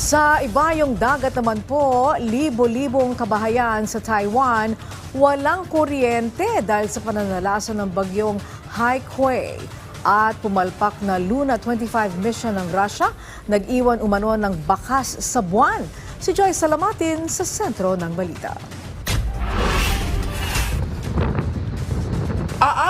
Sa ibayong dagat naman po, libo-libong kabahayan sa Taiwan walang kuryente dahil sa pananalasan ng bagyong Haikui. At pumalpak na Luna 25 mission ng Russia, nag-iwan umano ng bakas sa buwan. Si Joy Salamatin sa sentro ng balita.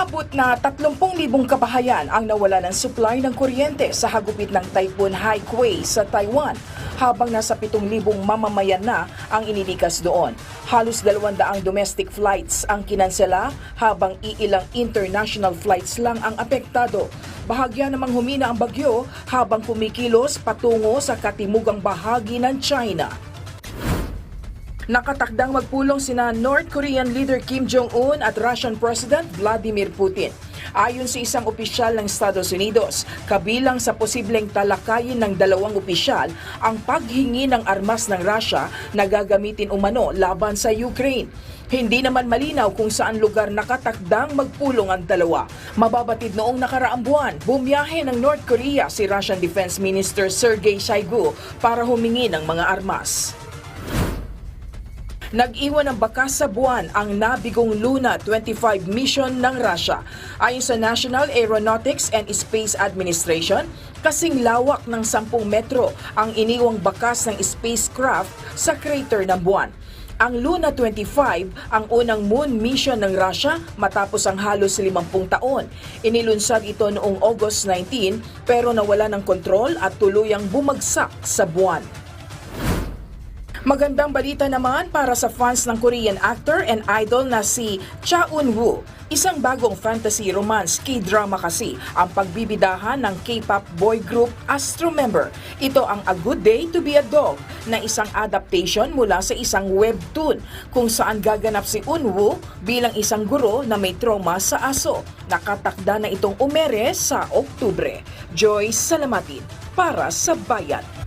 Aabot na 30,000 kabahayan ang nawala ng supply ng kuryente sa hagupit ng Typhoon Haikui sa Taiwan, habang nasa 7,000 mamamayan na ang inilikas doon. Halos 200 domestic flights ang kinansela, habang iilang international flights lang ang apektado. Bahagya namang humina ang bagyo habang kumikilos patungo sa katimugang bahagi ng China. Nakatakdang magpulong sina North Korean leader Kim Jong-un at Russian President Vladimir Putin. Ayon sa isang opisyal ng Estados Unidos, kabilang sa posibleng talakayin ng dalawang opisyal ang paghingi ng armas ng Russia na gagamitin umano laban sa Ukraine. Hindi naman malinaw kung saan lugar nakatakdang magpulong ang dalawa. Mababatid noong nakaraang buwan, bumiyahe ng North Korea si Russian Defense Minister Sergei Shoigu para humingi ng mga armas. Nag-iwan ng bakas sa buwan ang nabigong Luna 25 mission ng Russia. Ayon sa National Aeronautics and Space Administration, kasing lawak ng 10 metro ang iniwang bakas ng spacecraft sa crater ng buwan. Ang Luna 25 ang unang moon mission ng Russia matapos ang halos 50 taon. Inilunsad ito noong August 19 pero nawala ng kontrol at tuluyang bumagsak sa buwan. Magandang balita naman para sa fans ng Korean actor and idol na si Cha Eun-woo. Isang bagong fantasy romance K-drama kasi ang pagbibidahan ng K-pop boy group Astro member. Ito ang A Good Day to be a Dog na isang adaptation mula sa isang webtoon kung saan gaganap si Eun-woo bilang isang guro na may trauma sa aso. Nakatakda na itong umere sa Oktubre. Joy Salamatin para sa Bayan.